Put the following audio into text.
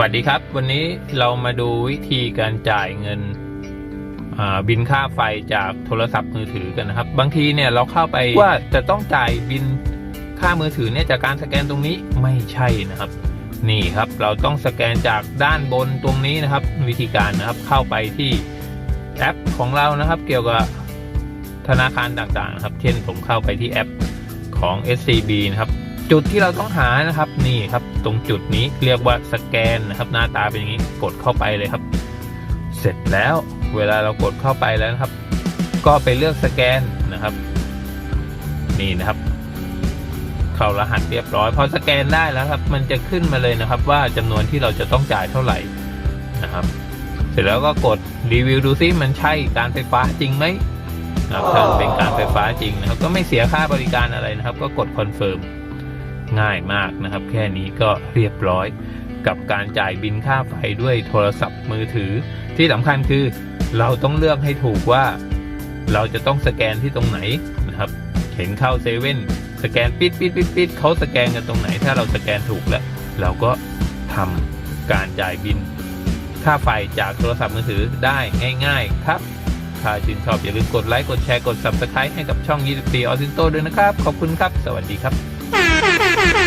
วัสดีครับ วันนี้เรามาดูวิธีการจ่ายเงินอ่าบินค่าไฟจากโทรศัพท์มือถือกันนะครับ บางทีเนี่ยเราเข้าไปว่าจะต้องจ่ายบินค่ามือถือเนี่ยจากการสแกนตรงนี้ไม่ใช่นะครับ นี่ครับเราต้องสแกนจากด้านบนตรงนี้นะครับ วิธีการนะครับเข้าไปที่แอปของเรานะครับ เกี่ยวกับธนาคารต่างๆนะครับ เช่นผมเข้าไปที่แอปของ SCB นะครับ จุดที่เราต้องหานะครับนี่ครับ ตรงจุดนี้เรียกว่าสแกนนะครับ หน้าตาเป็นอย่างนี้กดเข้าไปเลยครับ เสร็จแล้วเวลาเรากดเข้าไปแล้วนะครับ ก็ไปเลือกสแกนนะครับ นี่นะครับ เข้ารหัสเรียบร้อยพอสแกนได้แล้วครับ มันจะขึ้นมาเลยนะครับ ว่าจำนวนที่เราจะต้องจ่ายเท่าไหร่นะครับ เสร็จแล้วก็กดรีวิวดูซิมันใช่การไฟฟ้าจริงไหมนะครับถ้าเป็นการไฟฟ้าจริงนะครับ ก็ไม่เสียค่าบริการอะไรนะครับ ก็กดคอนเฟิร์ม ง่ายมากนะครับ แค่นี้ก็เรียบร้อยกับการจ่ายบินค่าไฟด้วยโทรศัพท์มือถือ ที่สำคัญคือเราต้องเลือกให้ถูกว่า เราจะต้องสแกนที่ตรงไหนนะครับ เห็นเข้าเซเว่นสแกนปิดปิดปิดปิดเขาสแกนกันตรงไหน ถ้าเราสแกนถูกแล้ว เราก็ทำการจ่ายบิน ค่าไฟจากโทรศัพท์มือถือได้ง่าย ๆ ครับ ถ้าชื่นชอบอย่าลืมกดไลค์ กดแชร์ กด subscribe ให้กับช่อง 24ออซินโตด้วยนะครับ ขอบคุณครับ สวัสดีครับ